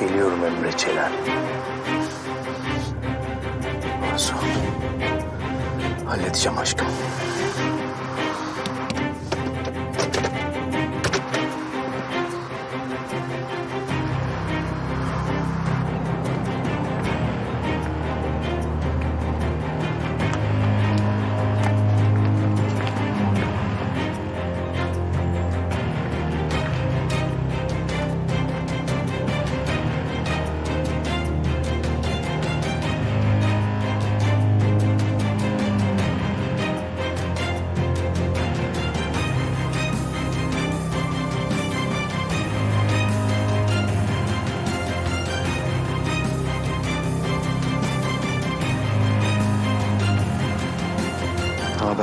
Geliyorum Emre Çelen. Arzu. Halledeceğim aşkım.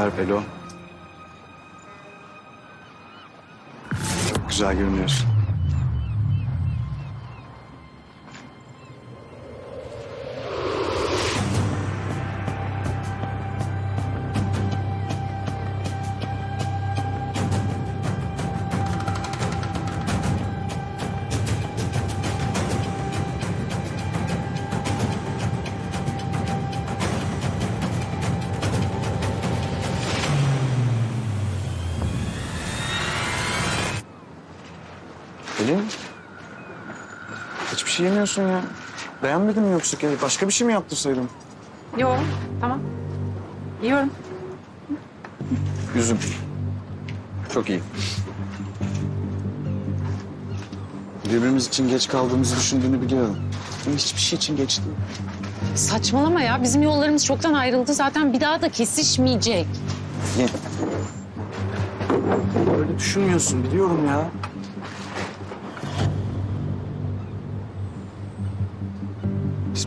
Haber Pelo? Çok güzel görünüyorsun. Pelin? Hiçbir şey yemiyorsun ya. Beğenmedin mi yoksa ki? Başka bir şey mi yaptırsaydım? Yok, tamam. Yiyorum. Üzüm. Çok iyi. Birbirimiz için geç kaldığımızı düşündüğünü biliyorum. Ama hiçbir şey için geç değil. Saçmalama ya. Bizim yollarımız çoktan ayrıldı. Zaten bir daha da kesişmeyecek. Ye. Öyle düşünmüyorsun biliyorum ya.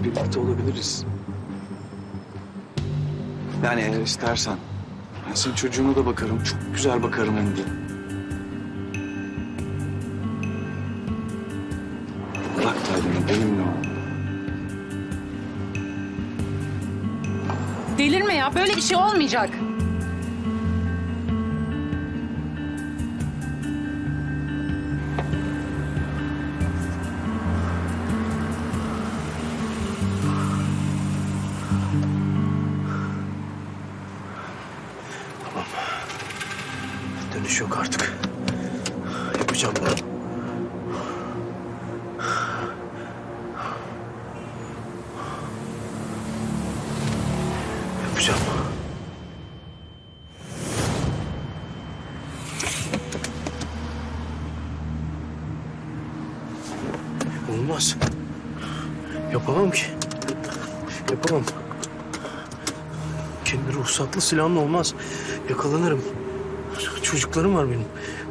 Birlikte olabiliriz. Yani eğer istersen. Ben senin çocuğuna da bakarım. Çok güzel bakarım hem de. Bırak Taylan'ı benimle ol. Delirme ya. Böyle bir şey olmayacak. Dönüş yok artık. Yapacağım bunu. Yapacağım. Olmaz. Yapamam ki. Yapamam. Kendi ruhsatlı silahımla olmaz. Yakalanırım. Çocuklarım var benim.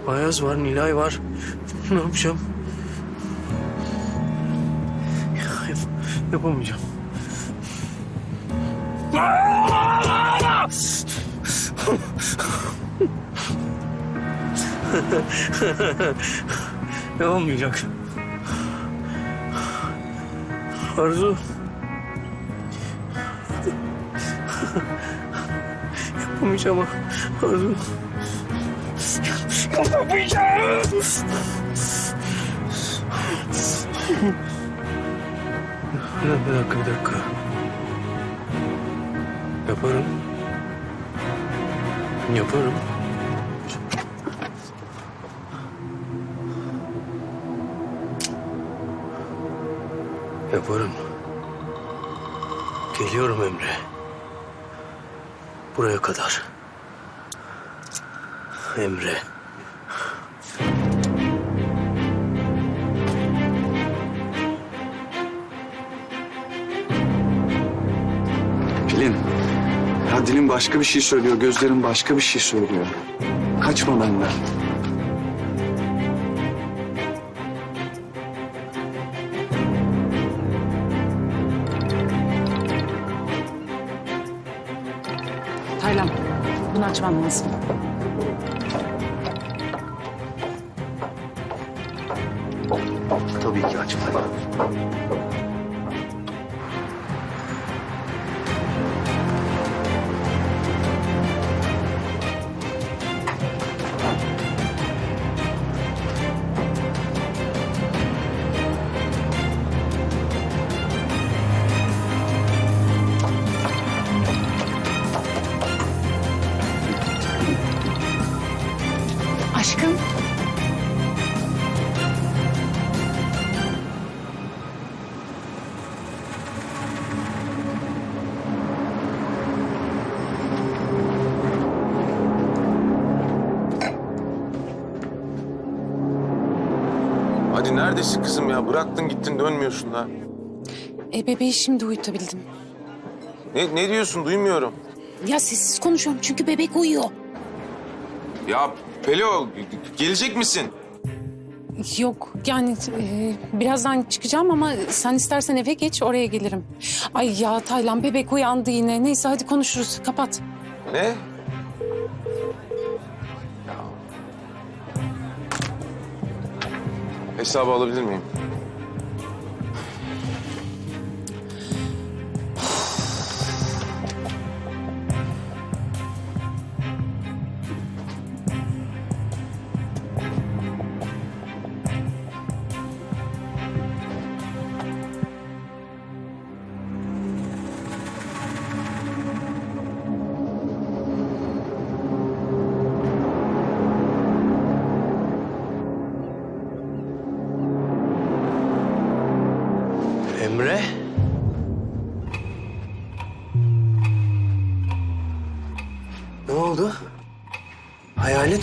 Bayaz var, Nilay var. Ne yapacağım? Yap yapamayacağım. Yapamayacak. Arzu. Yapamayacağım Arzu. Yapamayacağım. Bir dakika, bir dakika. Yaparım. Yaparım. Yaparım. Geliyorum Emre. Buraya kadar. Emre. Pelin. Ya dilin başka bir şey söylüyor, gözlerin başka bir şey söylüyor. Kaçma benden. Taylan, bunu açmam lazım. Tabii ki açma. Neredesin kızım ya? Bıraktın gittin dönmüyorsun da. E bebeği şimdi uyutabildim. Ne, ne diyorsun duymuyorum. Ya sessiz konuşuyorum çünkü bebek uyuyor. Ya Pelo gelecek misin? Yok yani e, birazdan çıkacağım ama sen istersen eve geç oraya gelirim. Ay ya Taylan bebek uyandı yine. Neyse hadi konuşuruz. Kapat. Ne? Hesabı alabilir miyim?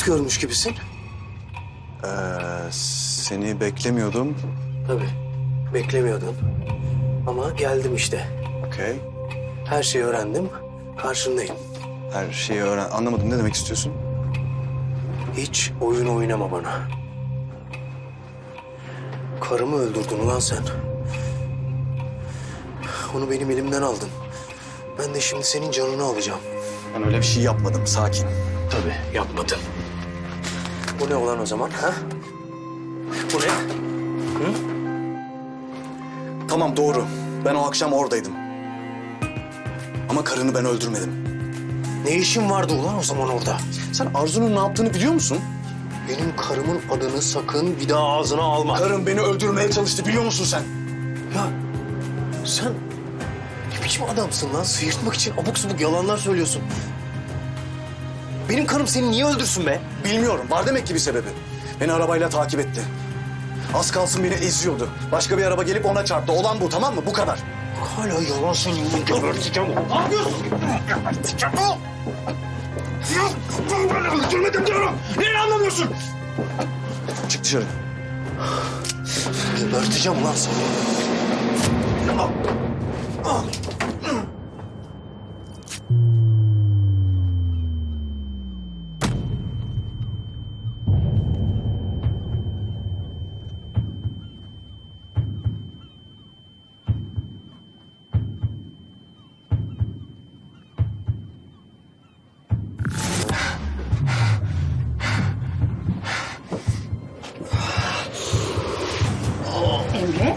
Hayalet görmüş gibisin. Ee, seni beklemiyordum. Tabii. Beklemiyordun. Ama geldim işte. Okey. Her şeyi öğrendim. Karşındayım. Her şeyi öğren... Anlamadım ne demek istiyorsun? Hiç oyun oynama bana. Karımı öldürdün ulan sen. Onu benim elimden aldın. Ben de şimdi senin canını alacağım. Ben öyle bir şey yapmadım. Sakin. Tabii yapmadın. Bu ne olan o zaman ha? Bu ne? Tamam doğru. Ben o akşam oradaydım. Ama karını ben öldürmedim. Ne işin vardı ulan o zaman orada? Sen Arzu'nun ne yaptığını biliyor musun? Benim karımın adını sakın bir daha ağzına alma. Karım beni öldürmeye çalıştı biliyor musun sen? Ya sen ne biçim adamsın lan? Sıyırtmak için abuk subuk yalanlar söylüyorsun. Benim karım seni niye öldürsün be? Bilmiyorum. Var demek ki bir sebebi. Beni arabayla takip etti. Az kalsın beni eziyordu. Başka bir araba gelip ona çarptı. Olan bu tamam mı? Bu kadar. Hala yalan söylüyorsun. Geberteceğim. Ne yapıyorsun? Geberteceğim. Öldürmedim diyorum. Niye anlamıyorsun? Çık dışarı. Geberteceğim lan seni. Al. Al. 되는데